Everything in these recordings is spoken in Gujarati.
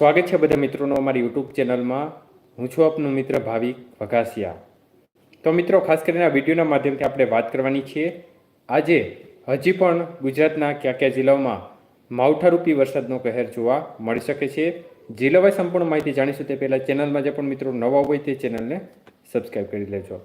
સ્વાગત છે બધા મિત્રોનો અમારી યુટ્યુબ ચેનલમાં. હું છું આપનું મિત્ર ભાવિક વઘાસિયા. તો મિત્રો, ખાસ કરીને આ વિડીયોના માધ્યમથી આપણે વાત કરવાની છીએ. આજે હજી પણ ગુજરાતના કયા કયા જિલ્લાઓમાં માવઠારૂપી વરસાદનો કહેર જોવા મળી શકે છે? જિલ્લાવાય સંપૂર્ણ માહિતી જાણીશું તે પહેલાં ચેનલમાં જે પણ મિત્રો નવા હોય તે ચેનલને સબસ્ક્રાઈબ કરી લેજો.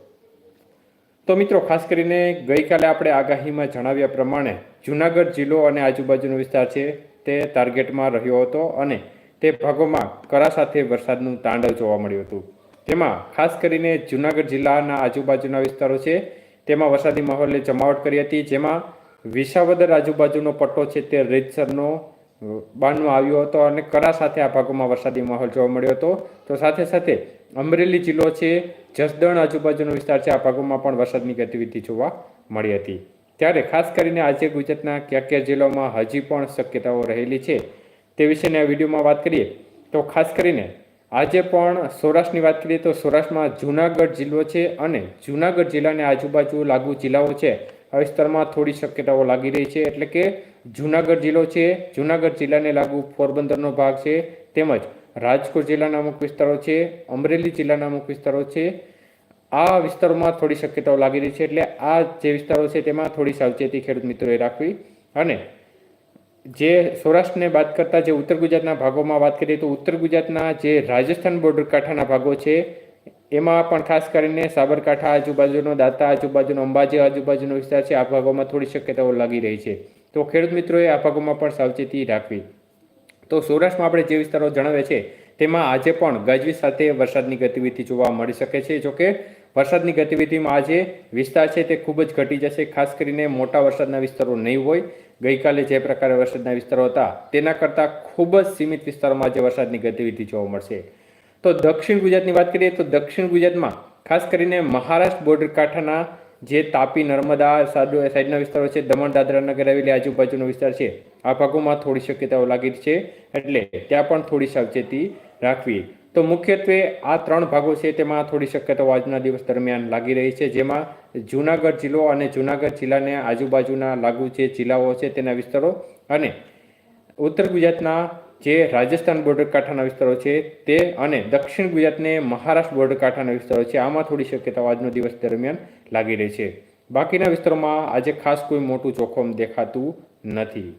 તો મિત્રો, ખાસ કરીને ગઈકાલે આપણે આગાહીમાં જણાવ્યા પ્રમાણે જૂનાગઢ જિલ્લો અને આજુબાજુનો વિસ્તાર છે તે ટાર્ગેટમાં રહ્યો હતો અને તે ભાગોમાં કરા સાથે વરસાદનું તાંડવ જોવા મળ્યું હતું. તેમાં ખાસ કરીને જૂનાગઢ જિલ્લાના આજુબાજુના વિસ્તારો છે. તેમાં વરસાદી માહોલે જમાવટ કરી હતી, જેમાં વિસાવદર આજુબાજુનો પટ્ટો છે તે રેતસરનો બાનમાં આવ્યો હતો અને કરા સાથે આ ભાગોમાં વરસાદી માહોલ જોવા મળ્યો હતો. તો સાથે સાથે અમરેલી જિલ્લો છે, જસદણ આજુબાજુનો વિસ્તાર છે, આ ભાગોમાં પણ વરસાદની ગતિવિધિ જોવા મળી હતી. ત્યારે ખાસ કરીને આજે ગુજરાતના કયા કયા જિલ્લાઓમાં હજી પણ શક્યતાઓ રહેલી છે તે વિશેની આ વિડીયોમાં વાત કરીએ તો ખાસ કરીને આજે પણ સૌરાષ્ટ્રની વાત કરીએ તો સૌરાષ્ટ્રમાં જૂનાગઢ જિલ્લો છે અને જૂનાગઢ જિલ્લાને આજુબાજુ લાગુ જિલ્લાઓ છે. આ વિસ્તારમાં થોડી શક્યતાઓ લાગી રહી છે એટલે કે જૂનાગઢ જિલ્લો છે. જૂનાગઢ જિલ્લાને લાગુ પોરબંદરનો ભાગ છે. તેમજ રાજકોટ જિલ્લાના અમુક વિસ્તારો છે. અમરેલી જિલ્લાના અમુક વિસ્તારો છે. આ વિસ્તારોમાં થોડી શક્યતાઓ લાગી રહી છે એટલે આ જે વિસ્તારો છે તેમાં થોડી સાવચેતી ખેડૂત મિત્રોએ રાખવી અને જે સૌરાષ્ટ્રને બાદ કરતા જે ઉત્તર ગુજરાતના ભાગોમાં વાત કરીએ તો ઉત્તર ગુજરાતના જે રાજસ્થાન બોર્ડર કાંઠાના ભાગો છે, એમાં પણ ખાસ કરીને સાબરકાંઠા આજુબાજુનો, દાતા આજુબાજુનો, અંબાજી આજુબાજુનો વિસ્તાર છે, આ ભાગોમાં થોડી શક્યતાઓ લાગી રહી છે. તો ખેડૂત મિત્રોએ આ ભાગોમાં પણ સાવચેતી રાખવી. તો સૌરાષ્ટ્રમાં આપણે જે વિસ્તારો જણાવે છે, તેમાં આજે પણ ગાજવીજ સાથે વરસાદની ગતિવિધિ જોવા મળી શકે છે, જોકે વરસાદની ગતિવિધિમાં આજે વિસ્તાર છે તે ખૂબ જ ઘટી જશે, ખાસ કરીને મોટા વરસાદના વિસ્તારો નહીં હોય. ગઈકાલે જે પ્રકારે વરસાદના વિસ્તારો હતા, તેના કરતાં ખૂબ જ સીમિત વિસ્તારોમાં આજે વરસાદની ગતિવિધિ જોવા મળશે. તો દક્ષિણ ગુજરાતની વાત કરીએ તો દક્ષિણ ગુજરાતમાં, ખાસ કરીને મહારાષ્ટ્ર બોર્ડર કાંઠાના જે તાપી, નર્મદા, સાદુ સાઈડના વિસ્તારો છે, દમણ, દાદરા નગર હવેલી આજુબાજુનો વિસ્તાર છે, આ ભાગોમાં થોડી શક્યતાઓ લાગી છે. એટલે ત્યાં પણ થોડી સાવચેતી રાખવી. તો મુખ્યત્વે આ ત્રણ ભાગો છે તેમાં થોડી શક્યતાઓ આજના દિવસ દરમિયાન લાગી રહી છે, જેમાં જૂનાગઢ જિલ્લો અને જૂનાગઢ જિલ્લાને આજુબાજુના લાગુ જે જિલ્લાઓ છે તેના વિસ્તારો અને ઉત્તર ગુજરાતના જે રાજસ્થાન બોર્ડર કાંઠાના વિસ્તારો છે તે અને દક્ષિણ ગુજરાતને મહારાષ્ટ્ર બોર્ડર કાંઠાના વિસ્તારો છે, આમાં થોડી શક્યતાઓ આજનો દિવસ દરમિયાન લાગી રહી છે. બાકીના વિસ્તારોમાં આજે ખાસ કોઈ મોટું જોખમ દેખાતું નથી.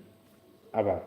આભાર.